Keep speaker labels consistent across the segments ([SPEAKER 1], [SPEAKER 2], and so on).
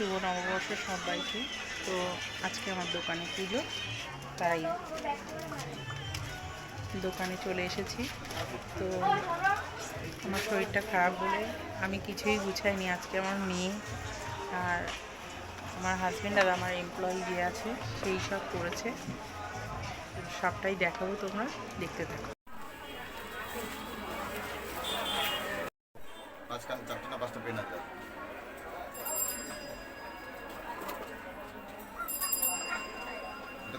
[SPEAKER 1] শুভ নববর্ষ সবাইকে। তো আজকে আমার দোকানে পুজো, তাই দোকানে চলে এসেছি। তো আমার শরীরটা খারাপ বলে আমি কিছুই গুছাইনি। আজকে আমার মেয়ে আর আমার হাজব্যান্ড আর আমার এমপ্লয়ি যে আছে, সেই সব করেছে। সবটাই দেখাবো তোমরা, দেখতে থাকো।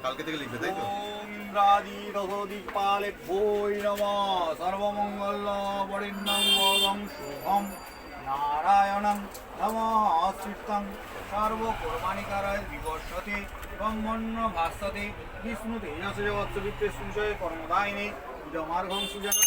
[SPEAKER 2] কালকে থেকে লিখবে, তাই তো?
[SPEAKER 3] ইন্দ্রাদিরহদিপালে ভৈ নম সর্বমঙ্গল বরিণ্যং বলং শুভম নারায়ণং নমঃশ্রিতং সর্বকর্মাণিকারায় বিবর্ষতে মন্ন ভাস্যতে বিষ্ণু তেজস জগৎ বিত্তে সূর্যয় কর্মদায়িনী ইদমার্ঘং সুজন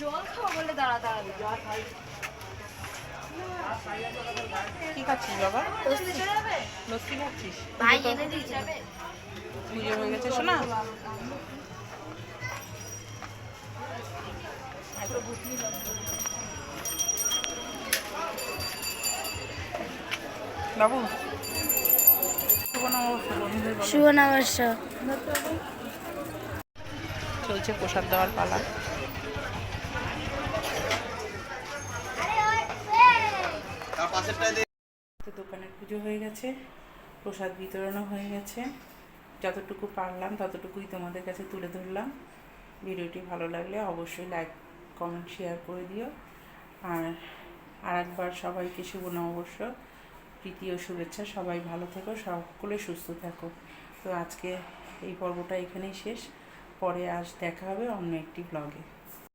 [SPEAKER 4] জল খাব বলে দাঁড়া দাঁড়াবি
[SPEAKER 1] কি খাচ্ছিস বাবা? লস্যি। খাচ্ছিস?
[SPEAKER 4] ভাই এনে দিয়েছে
[SPEAKER 1] পুজো হয়ে গেছে শোনা? বাবু? শুভ নববর্ষ চলছে প্রসাদ দেওয়ার পালা। তো দোকানের পুজো হয়ে গেছে, প্রসাদ বিতরণও হয়ে গেছে। যতটুকু পারলাম, ততটুকুই তোমাদের কাছে তুলে ধরলাম। ভিডিওটি ভালো লাগলে অবশ্যই লাইক, কমেন্ট, শেয়ার করে দিও। আর আরেকবার সবাইকে শুভ নববর্ষ, প্রীতি ও শুভেচ্ছা। সবাই ভালো থেকো, সকলে সুস্থ থাকো। তো আজকে এই পর্বটা এখানেই শেষ। পরে আজ দেখা হবে অন্য একটি ব্লগে